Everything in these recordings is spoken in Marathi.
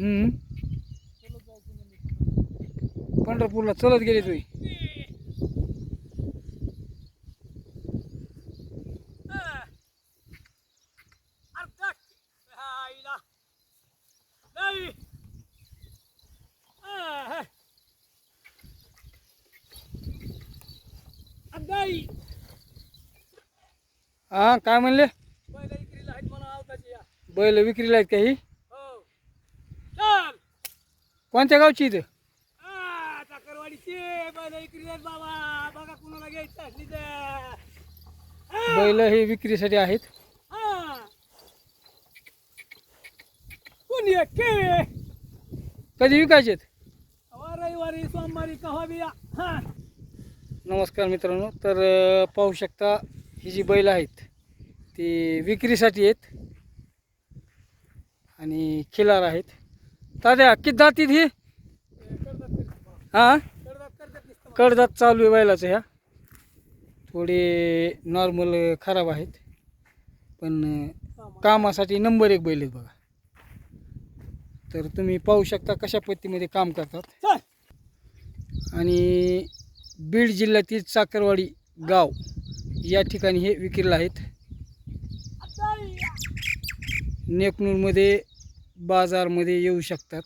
हम्म. पंढरपूरला चलत गेले तुम्ही हा काय म्हणले? बैल विक्रीला आहेत का ही? कोणत्या गावची इथं? बाबा. कुणाला घ्यायचं असली बैल हे विक्रीसाठी आहेत. कधी विकायचे रविवारी सोमवारी. नमस्कार मित्रांनो. तर पाहू शकता ही जी बैल आहेत ती विक्रीसाठी आहेत. आणि खिलार आहेत. तात्या किती जातीत ही हां? कडदात चालू आहे बैलाचं ह्या. थोडे नॉर्मल खराब आहेत. पण कामासाठी नंबर एक बैल आहेत बघा. तर तुम्ही पाहू शकता कशा पद्धतीमध्ये काम करतात. आणि बीड जिल्ह्यातील चाकरवाडी गाव या ठिकाणी हे विक्रीला आहेत. नेकनूरमध्ये बाजारमध्ये येऊ शकतात.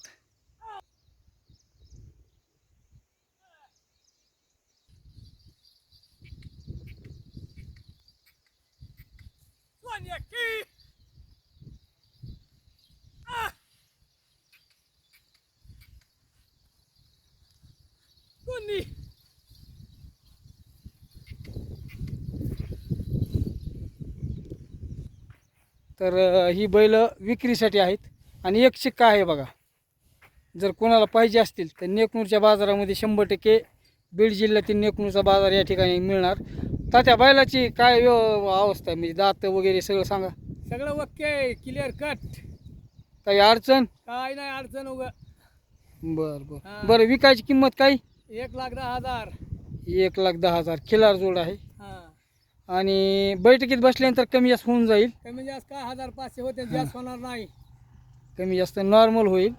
तर ही बैल विक्रीसाठी आहेत. आणि एक शिक्का आहे बघा. जर कोणाला पाहिजे असतील तर नेकनूरच्या बाजारामध्ये शंभर टक्के बीड जिल्ह्यातील नेकनूरचा बाजार या ठिकाणी मिळणार. तात्या बैलाची काय अवस्था आहे? म्हणजे दात वगैरे सगळं सांगा. सगळं ओके क्लिअर कट काही अडचण? काय नाही अडचण उग. बरं बरं. बरं विकायची किंमत काय एक लाख दहा हजार. एक लाख दहा हजार. खिलार जोड आहे. हा. आणि बैठकीत बसल्यानंतर कमी जास्त होऊन जाईल. कमी जास्त काय हजार पाचशे होते जास्त होणार नाही. कमी जास्त नॉर्मल होईल.